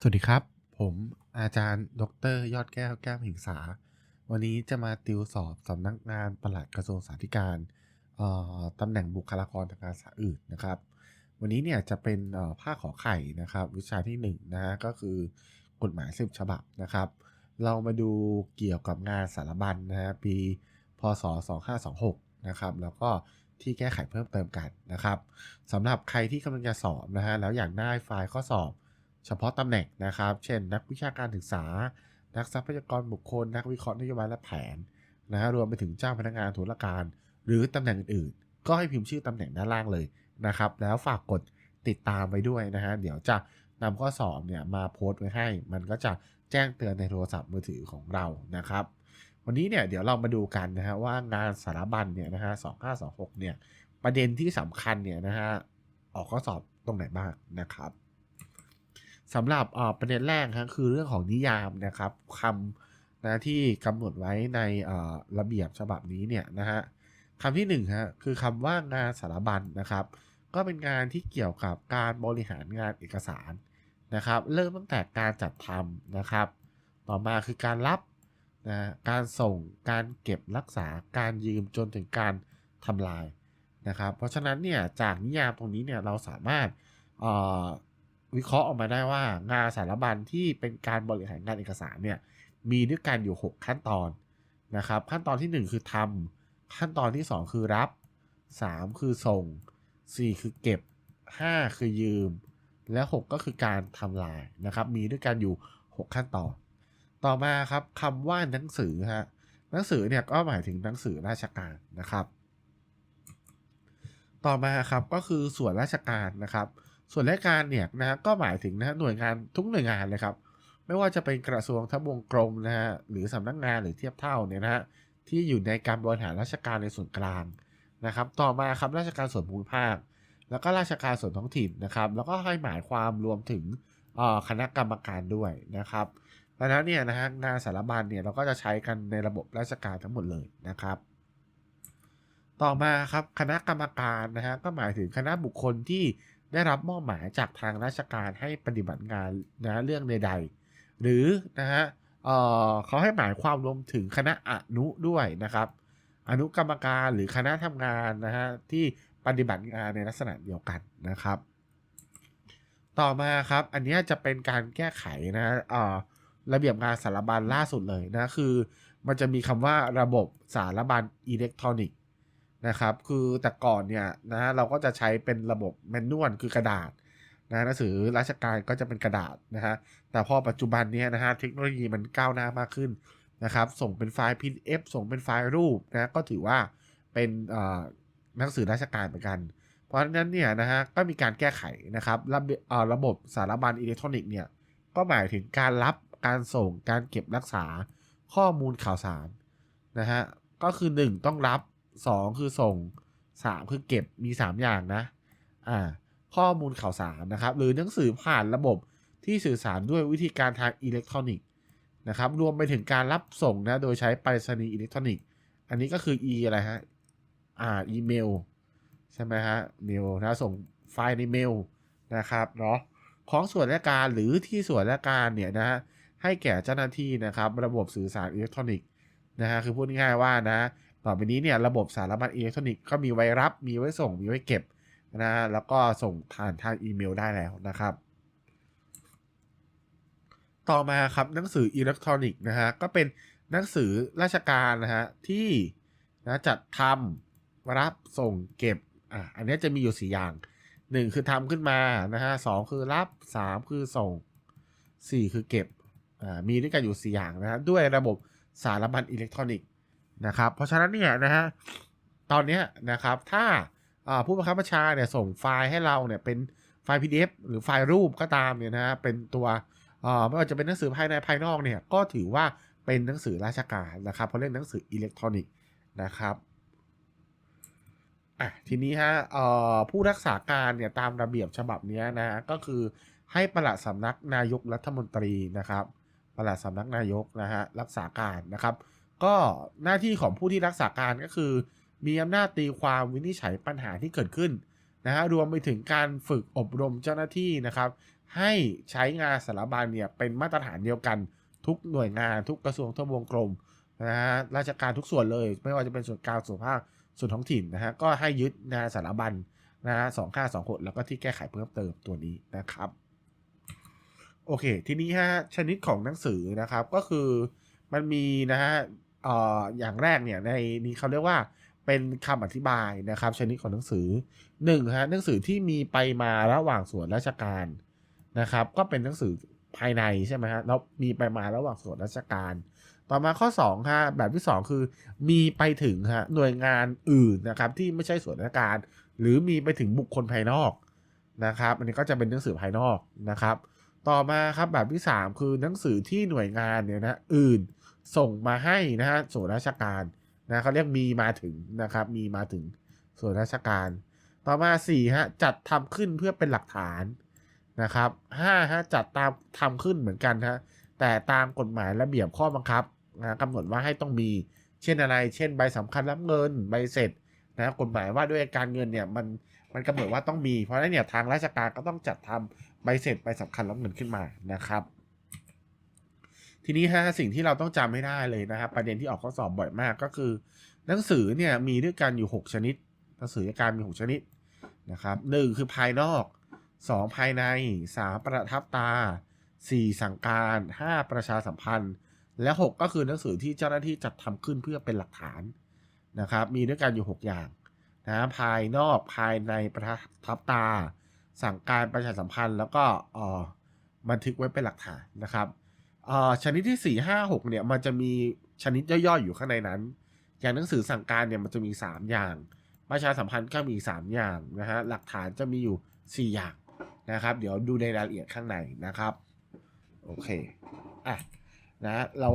สวัสดีครับ ผมอาจารย์ ดร ยอดแก้วแก้วหิงษาวันนี้จะมาติวสอบสำนักงานปลัดกระทรวงสาธารณการตำแหน่งบุคลากรทางการศึกษาอื่นนะครับ วันนี้เนี่ยจะเป็นภาคขอไข่นะครับ วิชาที่1นงนะฮะก็คือกฎหมายสิบฉบับนะครับ เรามาดูเกี่ยวกับงานสารบัญนะฮะปีพศ 2526 นะครับ แล้วก็ที่แก้ไขเพิ่มเติมกันนะครับสำหรับใครที่กำลังจะสอบนะฮะแล้วอยากได้ไฟล์ข้อสอบ เฉพาะตำแหน่งนะครับ เช่น นักวิชาการศึกษา นักทรัพยากรบุคคล นักวิเคราะห์นโยบายและแผนนะฮะรวมไปถึงเจ้าพนักงานธุรการ หรือตำแหน่งอื่นๆ ก็ให้พิมพ์ชื่อตำแหน่งด้านล่างเลยนะครับ แล้วฝากกดติดตามไว้ด้วยนะฮะเดี๋ยวจะนำข้อสอบเนี่ยมาโพสต์ไว้ให้ มันก็จะแจ้งเตือนในโทรศัพท์มือถือของเรานะครับ วันนี้เนี่ยเดี๋ยวเรามาดูกันนะฮะว่างานสารบัญเนี่ยนะฮะ2526เนี่ยประเด็นที่สำคัญเนี่ยนะฮะออกข้อสอบตรงไหนบ้างนะครับ สำหรับประเด็นแรกครับคือเรื่องของนิยามนะครับคำนะที่กำหนดไว้ในระเบียบฉบับนี้เนี่ยนะฮะคำที่หนึ่งฮะคือคำว่างานสารบัญนะครับ ก็เป็นงานที่เกี่ยวกับการบริหารงานเอกสารนะครับ เริ่มตั้งแต่การจัดทำนะครับ ต่อมาคือการรับนะการส่งการเก็บรักษาการยืมจนถึงการทำลายนะครับ เพราะฉะนั้นเนี่ยจากนิยามตรงนี้เนี่ยเราสามารถ วิเคราะห์ออกมาได้ว่างานสารบัญที่เป็นการบริหารงานเอกสารเนี่ยมีด้วยกันอยู่ 6 ขั้นตอนนะครับขั้นตอนที่ 1 คือทำขั้นตอนที่ 2 คือรับ 3 คือส่ง 4 คือเก็บ 5 คือยืม และ 6 ก็คือการทำลายนะครับมีด้วยกันอยู่ 6 ขั้นตอน ต่อมาครับคำว่าหนังสือฮะหนังสือเนี่ยก็หมายถึงหนังสือราชการนะครับ ต่อมาครับก็คือส่วนราชการนะครับ ส่วนราชการเนี่ยนะก็หมายถึงนะหน่วยงานทุกหน่วยงานเลยครับ ไม่ว่าจะเป็นกระทรวงทบวงกรมนะฮะหรือสำนักงานหรือเทียบเท่าเนี่ยนะฮะที่อยู่ในการบริหารราชการในส่วนกลางนะครับ ต่อมาครับราชการส่วนภูมิภาค แล้วก็ราชการส่วนท้องถิ่นนะครับ แล้วก็ให้หมายความรวมถึงคณะกรรมการด้วยนะครับดังนั้นเนี่ยนะฮะงานสารบัญเนี่ยเราก็จะใช้กันในระบบราชการทั้งหมดเลยนะครับ ต่อมาครับคณะกรรมการนะฮะก็หมายถึงคณะบุคคลที่ ได้รับมอบหมายจากทางราชการให้ปฏิบัติงานนะเรื่องใดๆหรือนะฮะเเขาให้หมายความรวมถึงคณะอนุด้วยนะครับ อนุกรรมการหรือคณะทำงานนะฮะที่ปฏิบัติงานในลักษณะเดียวกันนะครับ ต่อมาครับ อันนี้จะเป็นการแก้ไขนะฮะระเบียบงานสารบัญล่าสุดเลยนะคือ มันจะมีคำว่าระบบสารบัญอิเล็กทรอนิกส์ นะครับ คือแต่ก่อนเนี่ยนะฮะเราก็จะใช้เป็นระบบแมนนวลคือกระดาษนะหนังสือราชการก็จะเป็นกระดาษนะฮะแต่พอปัจจุบันเนี้นะฮะเทคโนโลยีมันก้าวหน้ามากขึ้นนะครับ ส่งเป็นไฟล์ PDF ส่งเป็นไฟล์รูปนะก็ถือว่าเป็นอ่อหนังสือราชการเหมือนกัน เพราะฉะนั้นเนี่ยนะฮะก็มีการแก้ไขนะครับระเบียเออระบบสารบัญอิเล็กทรอนิกส์เนี่ยก็หมายถึงการรับการส่งการเก็บรักษาข้อมูลข่าวสารนะฮะก็คือ 1 ต้องรับ 2คือส่ง3คือเก็บมี3อย่างนะ อ่า ข้อมูลข่าวสารนะครับ หรือหนังสือผ่านระบบที่สื่อสารด้วยวิธีการทางอิเล็กทรอนิกส์นะครับ รวมไปถึงการรับส่งนะ โดยใช้ไปรษณีย์อิเล็กทรอนิกส์ อันนี้ก็คือ e อะไรฮะ อ่า อีเมล ใช่ไหมฮะ เมลนะ ส่งไฟล์ในเมลนะครับ เนาะ ของส่วนราชการหรือที่ส่วนราชการเนี่ยนะฮะ ให้แก่เจ้าหน้าที่นะครับ ระบบสื่อสารอิเล็กทรอนิกส์นะฮะ คือพูดง่ายๆว่านะ ต่อไปนี้เนี่ยระบบสารบัญอิเล็กทรอนิกส์ก็มีไว้รับ มีไว้ส่ง มีไว้เก็บนะฮะแล้วก็ส่งผ่านทางอีเมลได้แล้วนะครับ ต่อมาครับหนังสืออิเล็กทรอนิกส์นะฮะก็เป็นหนังสือราชการนะฮะที่นะจัดทำรับส่งเก็บอะอันนี้จะมีอยู่ 4 อย่าง 1 คือทำขึ้นมานะฮะสคือรับ 3 คือส่ง 4 คือเก็บอ่ามีด้วยกันอยู่ 4 อย่างนะฮะด้วยระบบสารบัญอิเล็กทรอนิกส์ นะครับเพราะฉะนั้นเนี่ยนะฮะตอนนี้นะครับถ้าผู้บังคับบัญชาเนี่ยส่งไฟล์ให้เราเนี่ยเป็นไฟล์ PDF หรือไฟล์รูปก็ตามเนี่ยนะฮะเป็นตัวไม่ว่าจะเป็นหนังสือภายในภายนอกเนี่ยก็ถือว่าเป็นหนังสือราชการนะครับเพราะเรียกหนังสืออิเล็กทรอนิกส์นะครับอะทีนี้ฮะผู้รักษาการเนี่ยตามระเบียบฉบับนี้นะฮะก็คือให้ประหลัดสำนักนายกรัฐมนตรีนะครับประหลัดสำนักนายกนะฮะรักษาการนะครับ ก็หน้าที่ของผู้ที่รักษาการก็คือ มีอำนาจตีความวินิจฉัยปัญหาที่เกิดขึ้นนะฮะรวมไปถึงการฝึกอบรมเจ้าหน้าที่นะครับ ให้ใช้งานสารบัญเนี่ยเป็นมาตรฐานเดียวกันทุกหน่วยงานทุกกระทรวงทบวงกรมนะฮะราชการทุกส่วนเลย ไม่ว่าจะเป็นส่วนกลางส่วนภาคส่วนท้องถิ่นนะฮะก็ให้ยึดงานสารบัญนะฮะสองค่าสองหดแล้วก็ที่แก้ไขเพิ่มเติมตัวนี้นะครับโอเค ทีนี้ฮะชนิดของหนังสือนะครับก็คือมันมีนะฮะ เอ่ออย่างแรกเนี่ยในนี้เขาเรียกว่าเป็นคำอธิบายนะครับ ชนิดของหนังสือหนึ่งฮะหนังสือที่มีไปมาระหว่างส่วนราชการนะครับ ก็เป็นหนังสือภายในใช่ไหมฮะแล้วมีไปมาระหว่างส่วนราชการ ต่อมาข้อ2ฮะแบบที่ 2 คือ มีไปถึงฮะหน่วยงานอื่นนะครับที่ไม่ใช่ส่วนราชการ หรือมีไปถึงบุคคลภายนอกนะครับ อันนี้ก็จะเป็นหนังสือภายนอกนะครับ ต่อมาครับแบบที่ 3 คือหนังสือที่หน่วยงานเนี่ยนะอื่น ส่งมาให้นะฮะส่วนราชการนะเขาเรียกมีมาถึงนะครับ มีมาถึงส่วนราชการ ต่อมา4ฮะจัดทำขึ้นเพื่อเป็นหลักฐานนะครับ5ฮะจัดตามทำขึ้นเหมือนกันฮะแต่ตามกฎหมายระเบียบข้อบังคับนะกำหนดว่าให้ต้องมีเช่นอะไร เช่นใบสำคัญรับเงินใบเสร็จนะกฎหมายว่าด้วยการเงินเนี่ยมันมันกำหนดว่าต้องมี เพราะนั้นเนี่ยทางราชการก็ต้องจัดทำใบเสร็จใบสำคัญรับเงินขึ้นมานะครับ ทีนี้ฮะสิ่งที่เราต้องจำให้ได้เลยนะครับ ประเด็นที่ออกข้อสอบบ่อยมากก็คือ หนังสือเนี่ยมีด้วยกันอยู่ 6 ชนิด หนังสือการมี 6 ชนิดนะครับหนึ่งคือภายนอก 2 ภายใน 3 ประทับตา 4 สั่งการ 5 ประชาสัมพันธ์ และ 6 ก็คือหนังสือที่เจ้าหน้าที่จัดทำขึ้นเพื่อเป็นหลักฐานนะครับ มีด้วยกันอยู่ 6 อย่างนะภายนอกภายในประทับตา สั่งการประชาสัมพันธ์ แล้วก็ออบันทึกไว้เป็นหลักฐานนะครับ อ่อชนิดที่4 5 6เนี่ยมันจะมีชนิดย่อยๆอยู่ข้างในนั้น อย่างหนังสือสั่งการเนี่ยมันจะมี3อย่าง ประชาสัมพันธ์ก็มี3อย่างนะฮะหลักฐานจะมีอยู่4อย่างนะครับ เดี๋ยวดูในรายละเอียดข้างในนะครับโอเคอะนะเรา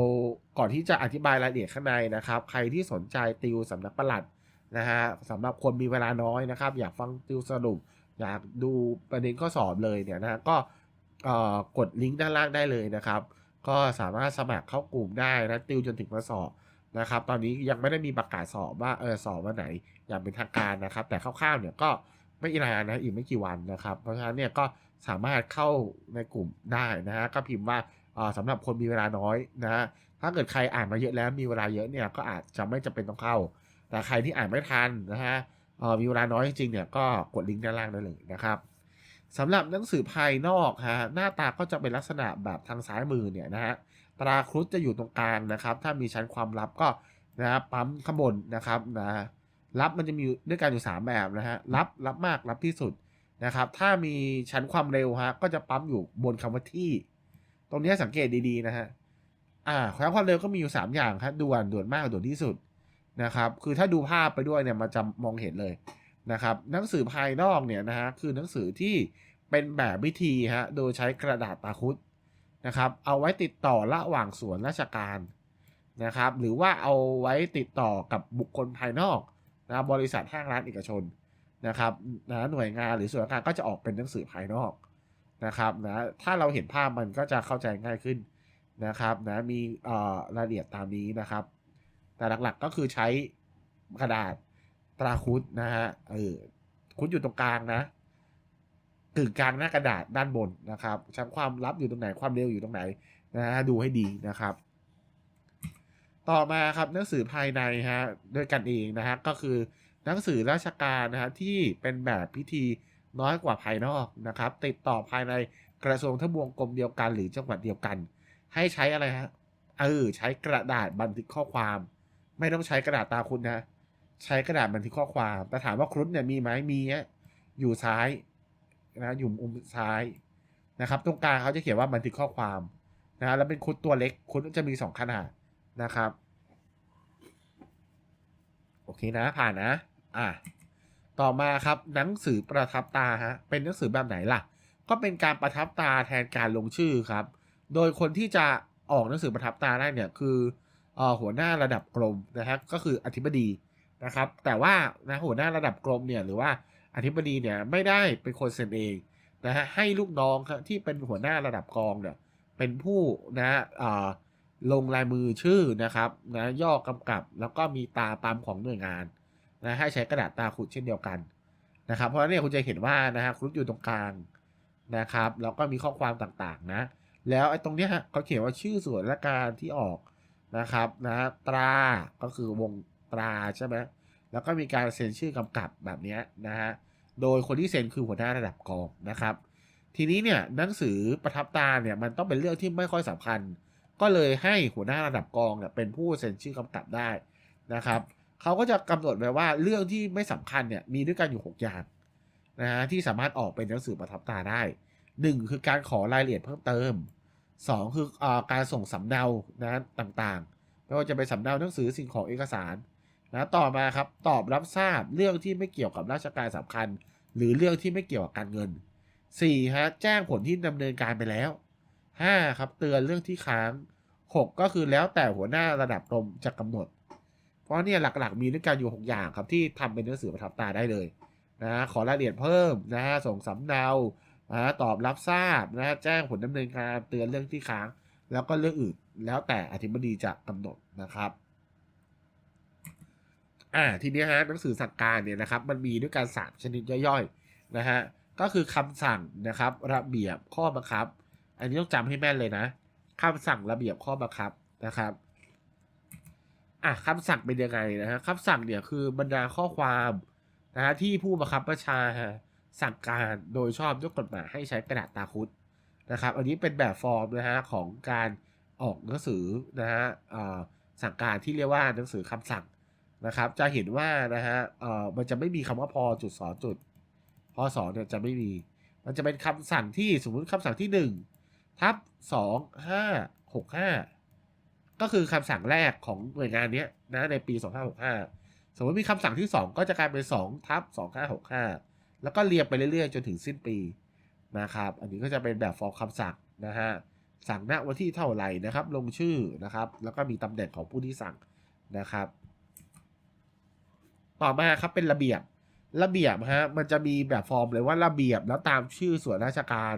ก่อนที่จะอธิบายรายละเอียดข้างในนะครับ ใครที่สนใจติวสำนักประหลัดนะฮะสำหรับคนมีเวลาน้อยนะครับ อยากฟังติวสรุป อยากดูประเด็นข้อสอบเลยเนี่ยนะก็กดลิงก์ด้านล่างได้เลยนะครับ ก็สามารถสมัครเข้ากลุ่มได้นะติวจนถึงมาสอบนะครับ ตอนนี้ยังไม่ได้มีประกาศสอบว่าเออสอบวันไหนอย่างเป็นทางการนะครับ แต่คร่าวๆเนี่ยก็ไม่นานนะอีกไม่กี่วันนะครับ เพราะฉะนั้นเนี่ยก็สามารถเข้าในกลุ่มได้นะฮะก็พิมพ์ว่าสำหรับคนมีเวลาน้อยนะฮะถ้าเกิดใครอ่านมาเยอะแล้วมีเวลาเยอะเนี่ยก็อาจจะไม่จำเป็นต้องเข้า แต่ใครที่อ่านไม่ทันนะฮะมีเวลาน้อยจริงๆเนี่ยก็กดลิงก์ด้านล่างได้เลยนะครับ สำหรับหนังสือภายนอกฮะหน้าตาก็จะเป็นลักษณะแบบทางซ้ายมือเนี่ยนะฮะตราครุฑจะอยู่ตรงกลางนะครับ ถ้ามีชั้นความลับก็นะปั๊มข้างบนนะครับนะรับมันจะมีด้วยกันอยู่ 3 แบบนะฮะรับรับมากรับที่สุดนะครับ ถ้ามีชั้นความเร็วฮะก็จะปั๊มอยู่บนคำว่าที่ ตรงนี้สังเกตดีๆนะฮะอ่าชั้นความเร็วก็มีอยู่ 3 อย่างครับด่วนด่วนมากด่วนที่สุดนะครับ คือถ้าดูภาพไปด้วยเนี่ยมันจะมองเห็นเลย นะครับหนังสือภายนอกเนี่ยนะฮะคือหนังสือที่เป็นแบบวิธีฮะโดยใช้กระดาษตาคุดนะครับเอาไว้ติดต่อระหว่างส่วนราชการนะครับหรือว่าเอาไว้ติดต่อกับบุคคลภายนอกนะบริษัทห้างร้านเอกชนนะครับนะหน่วยงานหรือส่วนราชการก็จะออกเป็นหนังสือภายนอกนะครับนะถ้าเราเห็นภาพมันก็จะเข้าใจง่ายขึ้นนะครับนะมีรายละเอียดตามนี้นะครับ แต่หลักๆก็คือใช้กระดาษ ตราคุดนะฮะเออคุดอยู่ตรงกลางนะกึ่งกลางหน้ากระดาษด้านบนนะครับชั้นความลับอยู่ตรงไหนความเร็วอยู่ตรงไหนนะฮะดูให้ดีนะครับ ต่อมาครับหนังสือภายในฮะด้วยกันเองนะฮะก็คือหนังสือราชการนะฮะที่เป็นแบบพิธีน้อยกว่าภายนอกนะครับ ติดต่อภายในกระทรวงทบวงกรมเดียวกันหรือจังหวัดเดียวกัน ให้ใช้อะไรฮะเออใช้กระดาษบันทึกข้อความ ไม่ต้องใช้กระดาษตาคุณนะ ใช้กระดาษบันทึกข้อความ แต่ถามว่าครุฑเนี่ยมีไหมมีอยู่ซ้ายนะอยู่มุมซ้ายนะครับ ตรงกลางเขาจะเขียนว่าบันทึกข้อความนะแล้วเป็นคุดตัวเล็กคุดจะมีสองขนาดนะครับ โอเคนะผ่านนะ อะต่อมาครับหนังสือประทับตาฮะเป็นหนังสือแบบไหนล่ะ ก็เป็นการประทับตาแทนการลงชื่อครับ โดยคนที่จะออกหนังสือประทับตาได้เนี่ยคือหัวหน้าระดับกรมนะฮะก็คืออธิบดี นะครับ แต่ว่านะหัวหน้าระดับกรมเนี่ยหรือว่าอธิบดีเนี่ยไม่ได้เป็นคนเซ็นเองนะฮะให้ลูกน้องครับที่เป็นหัวหน้าระดับกองเนี่ยเป็นผู้นะลงลายมือชื่อนะครับนะย่อกำกับแล้วก็มีตาตามของหน่วยงานนะให้ใช้กระดาษตาขุดเช่นเดียวกันนะครับ เพราะฉะนั้นเนี่ยคุณจะเห็นว่านะฮะครุฑอยู่ตรงกลางนะครับแล้วก็มีข้อความต่างๆนะ แล้วไอ้ตรงเนี้ยเขาเขียนว่าชื่อส่วนราชการที่ออกนะครับนะตราก็คือวง ตราใช่ไหมแล้วก็มีการเซ็นชื่อกำกับแบบนี้นะฮะ โดยคนที่เซ็นคือหัวหน้าระดับกองนะครับ ทีนี้เนี่ยหนังสือประทับตาเนี่ยมันต้องเป็นเรื่องที่ไม่ค่อยสำคัญ ก็เลยให้หัวหน้าระดับกองเนี่ยเป็นผู้เซ็นชื่อกำกับได้นะครับ เขาก็จะกำหนดไว้ว่าเรื่องที่ไม่สำคัญเนี่ยมีด้วยกันอยู่ 6 อย่างนะฮะที่สามารถออกเป็นหนังสือประทับตาได้ 1 คือการขอรายละเอียดเพิ่มเติม 2 คืออการส่งสำเนานะต่างๆไม่ว่าจะเป็นสำเนาหนังสือสิ่งของเอกสาร นะต่อมาครับตอบรับทราบเรื่องที่ไม่เกี่ยวกับราชการสำคัญ หรือเรื่องที่ไม่เกี่ยวกับการเงิน 4. ฮะแจ้งผลที่ดำเนินการไปแล้ว 5. ครับเตือนเรื่องที่ค้าง 6 ก็คือแล้วแต่หัวหน้าระดับกรมจะกำหนด เพราะเนี่ยหลักๆ มีด้วยกันอยู่ 6 อย่างครับที่ทำเป็นหนังสือประทับตาได้เลยนะขอรายละเอียดเพิ่มนะฮะส่งสำเนานะตอบรับทราบนะแจ้งผลดำเนินการเตือนเรื่องที่ค้าง แล้วก็เรื่องอื่นแล้วแต่อธิบดีจะกำหนดนะครับ อ่าทีนี้ฮะหนังสือสั่งการเนี่ยนะครับมันมีด้วยกันสามชนิดย่อยๆนะฮะก็คือคำสั่งนะครับระเบียบข้อบังคับ อันนี้ต้องจำให้แม่นเลยนะคำสั่งระเบียบข้อบังคับนะครับอะคำสั่งเป็นยังไงนะฮะคำสั่งเนี่ยคือบรรดาข้อความนะฮะที่ผู้บังคับบัญชาสั่งการโดยชอบด้วยกฎหมายให้ใช้กระดาษตาคุดนะครับ อันนี้เป็นแบบฟอร์มนะฮะของการออกหนังสือนะฮะสั่งการที่เรียกว่าหนังสือคำสั่ง นะครับ จะเห็นว่านะฮะเอ่อมันจะไม่มีคำว่าพอจุดสอจุดพอสอเนี่ยจะไม่มี มันจะเป็นคำสั่งที่สมมุติคำสั่งที่หนึ่งทับสองห้าหกห้าก็คือคำสั่งแรกของหน่วยงานนี้นะในปี 2565 สมมติมีคำสั่งที่ 2 ก็จะกลายเป็น2ทับ2565 แล้วก็เรียงไปเรื่อยๆ จนถึงสิ้นปีนะครับ อันนี้ก็จะเป็นแบบฟอร์มคำสั่งนะฮะ สั่งณวันที่เท่าไหร่นะครับ ลงชื่อนะครับ แล้วก็มีตำแหน่งของผู้ที่สั่งนะครับ ต่อมาครับเป็นระเบียบ ระเบียบฮะมันจะมีแบบฟอร์มเลยว่าระเบียบแล้วตามชื่อส่วนราชการ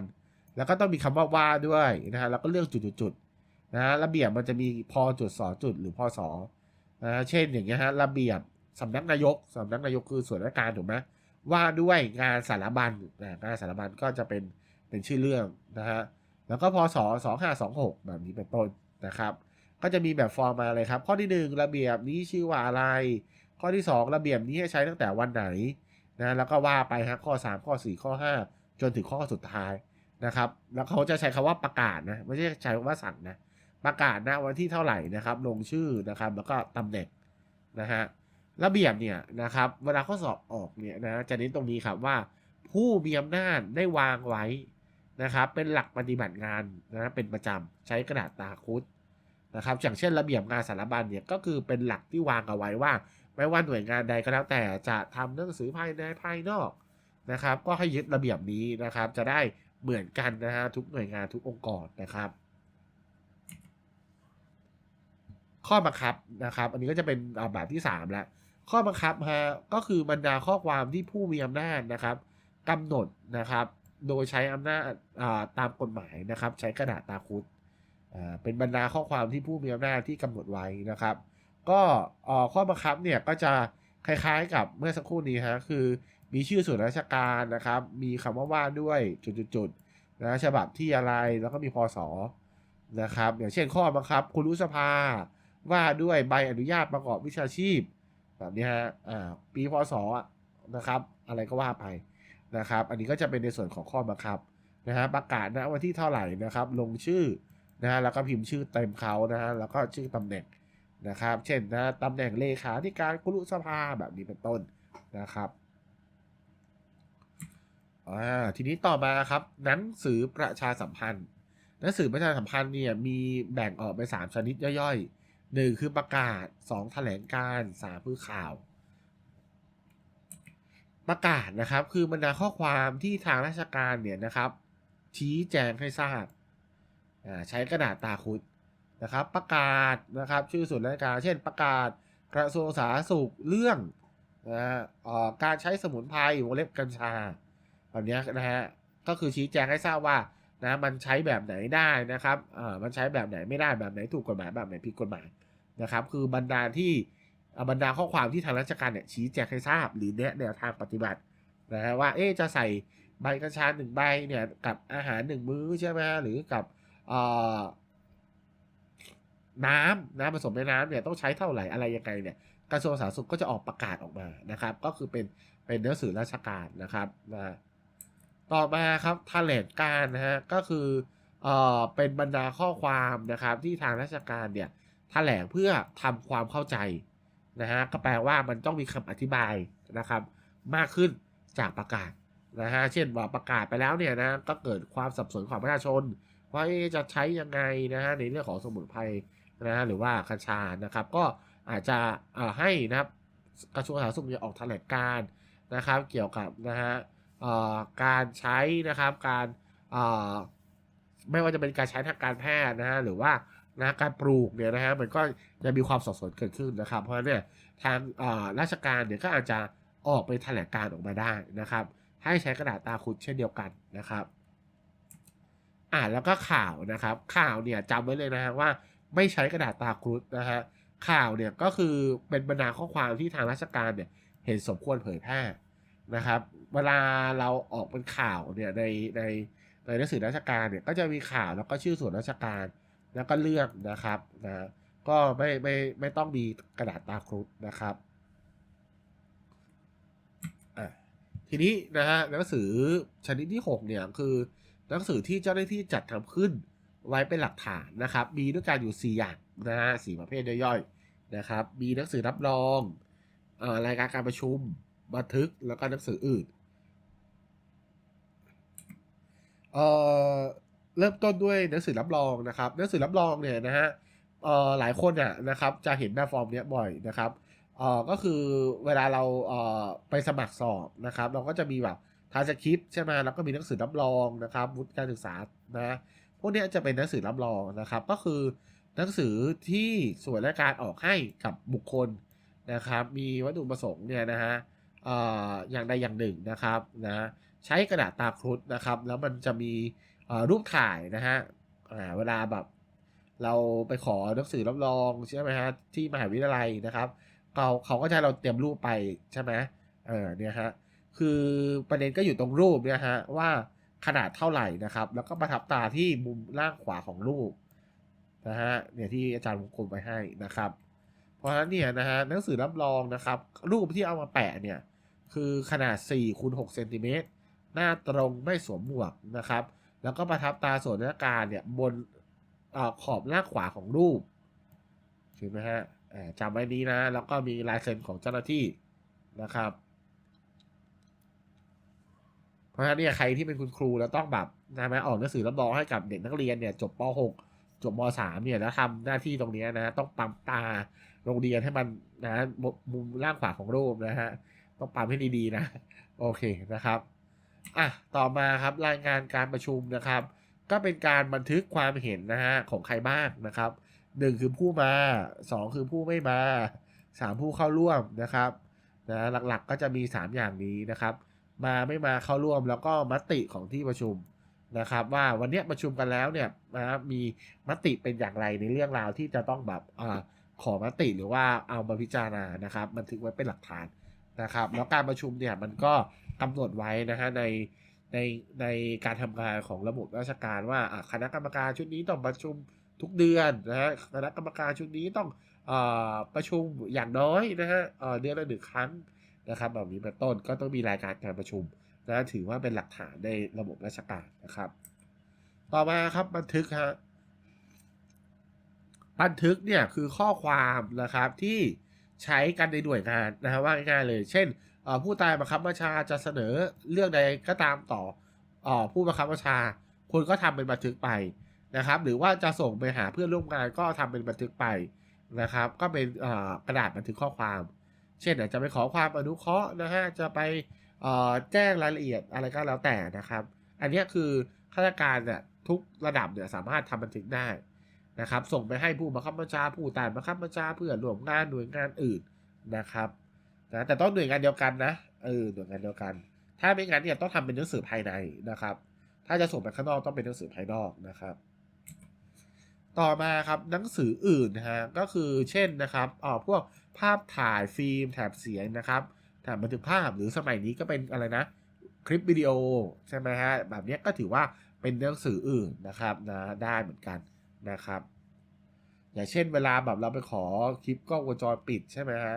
แล้วก็ต้องมีคำว่าว่าด้วยนะฮะแล้วก็เลือกจุดๆนะฮะระเบียบมันจะมีพอจุดสอจุดหรือพอสอนะเช่นอย่างเงี้ยฮะระเบียบสำนักนายกสำนักนายกคือส่วนราชการถูกไหมว่าด้วยงานสารบัญนะงานสารบัญก็จะเป็นเป็นชื่อเรื่องนะฮะแล้วก็พศสองห้าสองหกแบบนี้เป็นต้นนะครับ ก็จะมีแบบฟอร์มมาเลยครับ ข้อที่ 1 ระเบียบนี้ชื่อว่าอะไร ข้อที่ 2 ระเบียบนี้ให้ใช้ตั้งแต่วันไหนนะแล้วก็ว่าไปฮะข้อ 3 ข้อ 4 ข้อ 5 จนถึงข้อสุดท้ายนะครับแล้วเขาจะใช้คำว่าประกาศนะไม่ใช่ใช้คำว่าสั่งนะประกาศนะวันที่เท่าไหร่นะครับลงชื่อนะครับแล้วก็ตำแหน่งนะฮะระเบียบเนี่ยนะครับเวลาข้อสอบออกเนี่ยนะจะเน้นตรงนี้ครับว่า ผู้มีอำนาจได้วางไว้นะครับเป็นหลักปฏิบัติงานนะเป็นประจำใช้กระดาษตาคุดนะครับอย่างเช่นระเบียบงานสารบัญเนี่ยก็คือเป็นหลักที่วางเอาไว้ว่า ไม่ว่าหน่วยงานใดก็แล้วแต่จะทำหนังสือภายในภายนอกนะครับ ก็ให้ยึดระเบียบนี้นะครับ จะได้เหมือนกันนะฮะทุกหน่วยงานทุกองค์กรนะครับ ข้อบังคับนะครับ อันนี้ก็จะเป็นแบบที่3แล้วข้อบังคับฮะก็คือบรรดาข้อความที่ผู้มีอำนาจนะครับกำหนดนะครับ โดยใช้อำนาจตามกฎหมายนะครับ ใช้กระดาษตาคุดเป็นบรรดาข้อความที่ผู้มีอำนาจที่กำหนดไว้นะครับ ก็ข้อบังคับเนี่ยก็จะคล้ายๆกับเมื่อสักครู่นี้ฮะคือมีชื่อส่วนราชการนะครับ มีคำว่าว่าด้วยจุดๆนะฉบับที่อะไรแล้วก็มีพศนะครับ อย่างเช่นข้อบังคับ คุณรู้สภาว่าด้วยใบอนุญาตประกอบวิชาชีพ แบบนี้ฮะอ่าปีพศนะครับ อะไรก็ว่าไปนะครับ อันนี้ก็จะเป็นในส่วนของข้อบังคับนะฮะประกาศนะวันที่เท่าไหร่นะครับ ลงชื่อนะฮะแล้วก็พิมพ์ชื่อเต็มเขานะฮะแล้วก็ชื่อตำแหน่ง นะครับ เช่นนะตำแหน่งเลขาธิการคุรุสภาแบบนี้เป็นต้นนะครับอ่าทีนี้ต่อมาครับหนังสือประชาสัมพันธ์หนังสือประชาสัมพันธ์เนี่ยมีแบ่งออกเป็นสามชนิดย่อยๆหนึ่งคือประกาศสองแถลงการสามคือข่าว ประกาศนะครับคือบรรดาข้อความที่ทางราชการเนี่ยนะครับ ชี้แจงให้ทราบใช้กระดาษตาคุด นะครับ ประกาศนะครับชื่อส่วนราชการเช่นประกาศกระทรวงสาธารณสุขเรื่องนะการใช้สมุนไพรวงเล็บกัญชาแบบนี้นะฮะก็คือชี้แจงให้ทราบว่านะมันใช้แบบไหนได้นะครับอ่ามันใช้แบบไหนไม่ได้แบบไหนถูกกฎหมายแบบไหนผิดกฎหมายนะครับ คือบรรดาที่บรรดาข้อความที่ทางราชการเนี่ยชี้แจงให้ทราบหรือแนะแนวทางปฏิบัตินะฮะว่าเอ๊จะใส่ใบกัญชาหนึ่งใบเนี่ยกับอาหารหนึ่งมื้อใช่ไหมฮะหรือกับเอ่อ น้ำน้ำผสมในน้ำเนี่ยต้องใช้เท่าไหร่อะไรยังไงเนี่ยกระทรวงสาธารณสุขก็จะออกประกาศออกมานะครับ ก็คือเป็นเป็นหนังสือราชการนะครับนะต่อมาครับแถลงการนะฮะก็คือเอ่อเป็นบรรดาข้อความนะครับที่ทางราชการเนี่ยแถลงเพื่อทำความเข้าใจนะฮะก็แปลว่ามันต้องมีคำอธิบายนะครับ มากขึ้นจากประกาศนะฮะเช่นว่าประกาศไปแล้วเนี่ยนะก็เกิดความสับสนของประชาชนว่าจะใช้ยังไงนะฮะในเรื่องของสมุนไพร นะฮะหรือว่ากัญชานะครับ ก็อาจจะให้นะครับกระทรวงสาธารณสุขเนี่ยออกแถลงการ์นะครับ เกี่ยวกับนะฮะการใช้นะครับการไม่ว่าจะเป็นการใช้ทางการแพทย์นะฮะหรือว่านะการปลูกเนี่ยนะฮะมันก็จะมีความสับสนเกิดขึ้นนะครับ เพราะเนี่ยทางราชการเนี่ยก็อาจจะออกเป็นแถลงการ์ออกมาได้นะครับ ให้ใช้กระดาษตาคุดเช่นเดียวกันนะครับ อ่าแล้วก็ข่าวนะครับ ข่าวเนี่ยจำไว้เลยนะฮะว่า ไม่ใช้กระดาษตาครุฑนะฮะข่าวเนี่ยก็คือเป็นบรรดาข้อความที่ทางราชการเนี่ยเห็นสมควรเผยแพร่นะครับ เวลาเราออกเป็นข่าวเนี่ยในในในหนังสือราชการเนี่ยก็จะมีข่าวแล้วก็ชื่อส่วนราชการแล้วก็เรื่องนะครับนะก็ไม่ไม่ไม่ต้องมีกระดาษตาครุฑนะครับทีนี้นะฮะหนังสือชนิดที่ 6 เนี่ยคือหนังสือที่เจ้าหน้าที่จัดทำขึ้น ไว้เป็นหลักฐานนะครับ มีด้วยกันอยู่ 4 อย่างนะฮะสประเภทย่อยๆนะครับ มีหนังสือรับรองอรายการการประชุม บันทึกแล้วก็หนังสืออื่นเอ่อเริ่มต้นด้วยหนังสือรับรองนะครับหนังสือรับรองเนี่ยนะฮะเอ่อหลายคนอะนะครับจะเห็นแบบฟอร์มเนี้ยบ่อยนะครับเอ่อก็คือเวลาเราเอ่อไปสมัครสอบนะครับ เราก็จะมีแบบทาสคริปใช่ไหมแล้วก็มีหนังสือรับรองนะครับวุฒิการศึกษานะ วกนี้จะเป็นหนังสือรับรองนะครับ ก็คือหนังสือที่ส่วนราชการออกให้กับบุคคลนะครับ มีวัตถุประสงค์เนี่ยนะฮะอย่างใดอย่างหนึ่งนะครับนะใช้กระดาษตาครุฑนะครับ แล้วมันจะมีรูปถ่ายนะฮะเวลาแบบเราไปขอหนังสือรับรองใช่ไหมฮะที่มหาวิทยาลัยนะครับเขาเขาก็จะเราเตรียมรูปไปใช่ไหมเออเนี่ยฮะคือประเด็นก็อยู่ตรงรูปเนี่ยฮะว่า ขนาดเท่าไหร่นะครับ แล้วก็ประทับตาที่มุมล่างขวาของรูปนะฮะเนี่ยที่อาจารย์วงกลมไปให้นะครับ เพราะฉะนั้นเนี่ยนะฮะหนังสือรับรองนะครับ รูปที่เอามาแปะเนี่ยคือขนาด4คูณ6เซนติเมตรหน้าตรงไม่สวมหมวกนะครับ แล้วก็ประทับตาส่วนราชการเนี่ยบนอขอบล่างขวาของรูปเห็นไหมฮะจำไว้นี้นะ แล้วก็มีลายเซ็นของเจ้าหน้าที่นะครับ เพราะฉะนั้นเนี่ยใครที่เป็นคุณครูแล้วต้องแบบนะไหมออกหนังสือรับรองให้กับเด็กนักเรียนเนี่ยจบป .6 จบม .3 เนี่ยแล้วทำหน้าที่ตรงนี้นะต้องปั๊มตาโรงเรียนให้มันนะมุมล่างขวาของรูปนะฮะต้องปั๊มให้ดีๆนะ โอเคนะครับอะต่อมาครับรายงานการประชุมนะครับ ก็เป็นการบันทึกความเห็นนะฮะของใครบ้างนะครับหนึ่งคือผู้มาสองคือผู้ไม่มาสามผู้เข้าร่วมนะครับนะหลักๆก็จะมี 3 อย่างนี้นะครับ มาไม่มาเข้าร่วมแล้วก็มติของที่ประชุมนะครับ ว่าวันนี้ประชุมกันแล้วเนี่ยนะมีมติเป็นอย่างไรในเรื่องราวที่จะต้องแบบอขอมติหรือว่าเอามาพิจารณานะครับบันทึกไว้เป็นหลักฐานนะครับ แล้วการประชุมเนี่ยมันก็กำหนดไว้นะฮะในในในการทำงานของระบบราชการว่าคณะกรรมการชุดนี้ต้องประชุมทุกเดือนนะฮะคณะกรรมการชุดนี้ต้องอประชุมอย่างน้อยนะฮะเดือนละหนึ่งครั้ง นะครับแบบนี้เป็นต้นก็ต้องมีรายการการประชุมนะถือว่าเป็นหลักฐานในระบบราชการนะครับ ต่อมาครับบันทึกฮะบันทึกเนี่ยคือข้อความนะครับที่ใช้กันในหน่วยงานนะฮะว่าง่ายๆเลย เช่นผู้ตายบังคับบัญชาจะเสนอเรื่องใดก็ตามต่ออผู้บังคับบัญชาคุณก็ทำเป็นบันทึกไปนะครับ หรือว่าจะส่งไปหาเพื่อนร่วมงานก็ทำเป็นบันทึกไปนะครับ ก็เป็นกระดาษบันทึกข้อความ เช่นอาจจะไปขอความอนุเคราะห์นะฮะจะไปแจ้งรายละเอียดอะไรก็แล้วแต่นะครับ อันนี้คือข้าราชการเนี่ยทุกระดับเนี่ยสามารถทำบันทึกได้นะครับ ส่งไปให้ผู้บังคับบัญชาผู้ใต้บังคับบัญชาเพื่อนร่วมงานหน่วยงานอื่นนะครับนะแต่ต้องหน่วยงานเดียวกันนะเออหน่วยงานเดียวกัน ถ้าไม่งั้นเนี่ยต้องทำเป็นหนังสือภายในนะครับ ถ้าจะส่งไปข้างนอกต้องเป็นหนังสือภายนอกนะครับ ต่อมาครับหนังสืออื่นนะฮะก็คือเช่นนะครับอ๋อพวก ภาพถ่ายฟิล์มแถบเสียงนะครับแถบบันทึกภาพหรือสมัยนี้ก็เป็นอะไรนะ คลิปวิดีโอใช่ไหมฮะแบบนี้ก็ถือว่าเป็นหนังสืออื่นนะครับนะได้เหมือนกันนะครับ อย่างเช่นเวลาแบบเราไปขอคลิปกล้องวงจรปิดใช่ไหมฮะ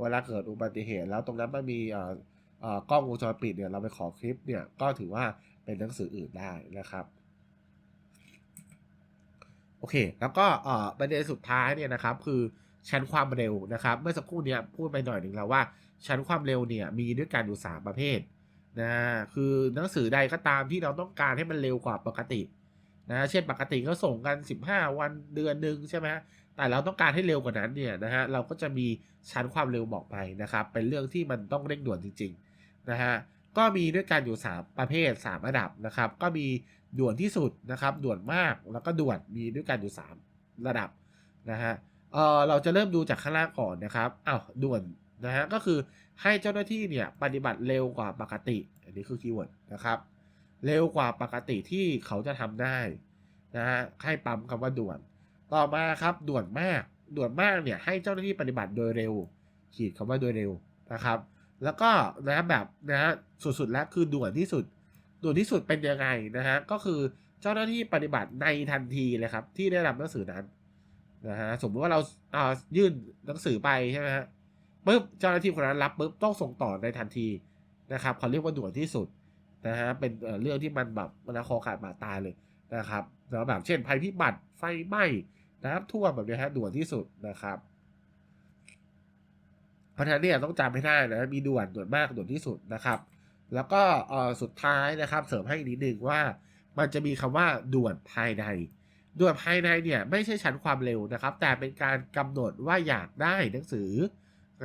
เวลาเกิดอุบัติเหตุแล้วตรงนั้นมันมีเอ่อเอ่อกล้องวงจรปิดเนี่ยเราไปขอคลิปเนี่ยก็ถือว่าเป็นหนังสืออื่นได้นะครับโอเค แล้วก็ประเด็นสุดท้ายเนี่ยนะครับ คือ ชั้นความเร็วนะครับ เมื่อสักครู่เนี้ยพูดไปหน่อยหนึ่งแล้วว่า ชั้นความเร็วเนี่ยมีด้วยกันอยู่สามประเภทนะคือหนังสือใดก็ตามที่เราต้องการให้มันเร็วกว่าปกตินะเช่นปกติเขาส่งกัน 15 วันเดือนหนึ่งใช่ไหมแต่เราต้องการให้เร็วกว่านั้นเนี่ยนะฮะเราก็จะมีชั้นความเร็วบอกไปนะครับ เป็นเรื่องที่มันต้องเร่งด่วนจริงๆนะฮะก็มีด้วยกันอยู่ 3 ประเภท 3 ระดับนะครับ ก็มีด่วนที่สุดนะครับ ด่วนมากแล้วก็ด่วนมีด้วยกันอยู่ 3 ระดับนะฮะ เออเราจะเริ่มดูจากข้างล่างก่อนนะครับอ้าวด่วนนะฮะก็คือให้เจ้าหน้าที่เนี่ยปฏิบัติเร็วกว่าปกติ อันนี้คือคีย์เวิร์ดนะครับ เร็วกว่าปกติที่เขาจะทำได้นะฮะให้ปั๊มคำว่าด่วน ต่อมาครับด่วนมากด่วนมากเนี่ยให้เจ้าหน้าที่ปฏิบัติโดยเร็ว ขีดคำว่าโดยเร็วนะครับ แล้วก็นะแบบนะฮะสุดๆแล้วคือด่วนที่สุด ด่วนที่สุดเป็นยังไงนะฮะก็คือเจ้าหน้าที่ปฏิบัติในทันทีเลยครับที่ได้รับหนังสือนั้น นะฮะสมมติว่าเราเอายื่นหนังสือไปใช่ไหมฮะปุ๊บเจ้าหน้าที่คนนั้นรับปุ๊บต้องส่งต่อในทันทีนะครับเขาเรียกว่าด่วนที่สุดนะฮะเป็นเอ่อเรื่องที่มันแบบมันคอขาดบาดตายเลยนะครับแล้วแบบเช่นภัยพิบัติไฟไหม้น้ำท่วมแบบนี้ฮะด่วนที่สุดนะครับเพราะฉะนั้นเนี่ยต้องจำให้ได้นะมีด่วนด่วนมากด่วนที่สุดนะครับ แล้วก็เออสุดท้ายนะครับเสริมให้นิดนึงว่ามันจะมีคำว่าด่วนภายใน ด่วนภายในเนี่ยไม่ใช่ชั้นความเร็วนะครับ แต่เป็นการกำหนดว่าอยากได้หนังสือ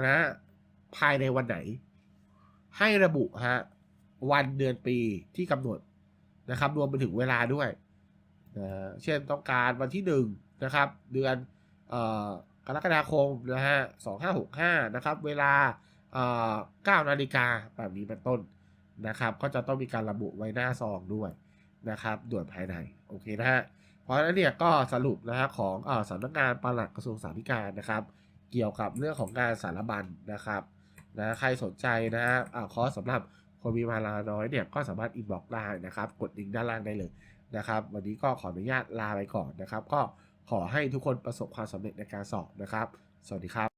นะภายในวันไหน ให้ระบุฮะวันเดือนปีที่กำหนดนะครับ รวมไปถึงเวลาด้วยนะเช่นต้องการวันที่หนึ่งนะครับ เดือนออกรกฎาคมนะฮะสองห้าหกห้านะครับ เวลาเก้านาฬิกาแบบนี้เป็นต้นนะครับ ก็จะต้องมีการระบุไว้หน้าซองด้วยนะครับด่วนภายใน โอเคนะฮะ เพราะฉะนั้นเนี่ยก็สรุปนะฮะของอสำนักงานปลัดกระทรวงสาธารณสุขนะครับ เกี่ยวกับเรื่องของการสารบัญนะครับนะใครสนใจนะฮะคอร์สสำหรับคนมีเวลาน้อยเนี่ยก็สามารถอินบ็อกได้นะครับ กดลิงก์ด้านล่างได้เลยนะครับ วันนี้ก็ขออนุญาตลาไปก่อนนะครับ ก็ขอให้ทุกคนประสบความสำเร็จในการสอบนะครับ สวัสดีครับ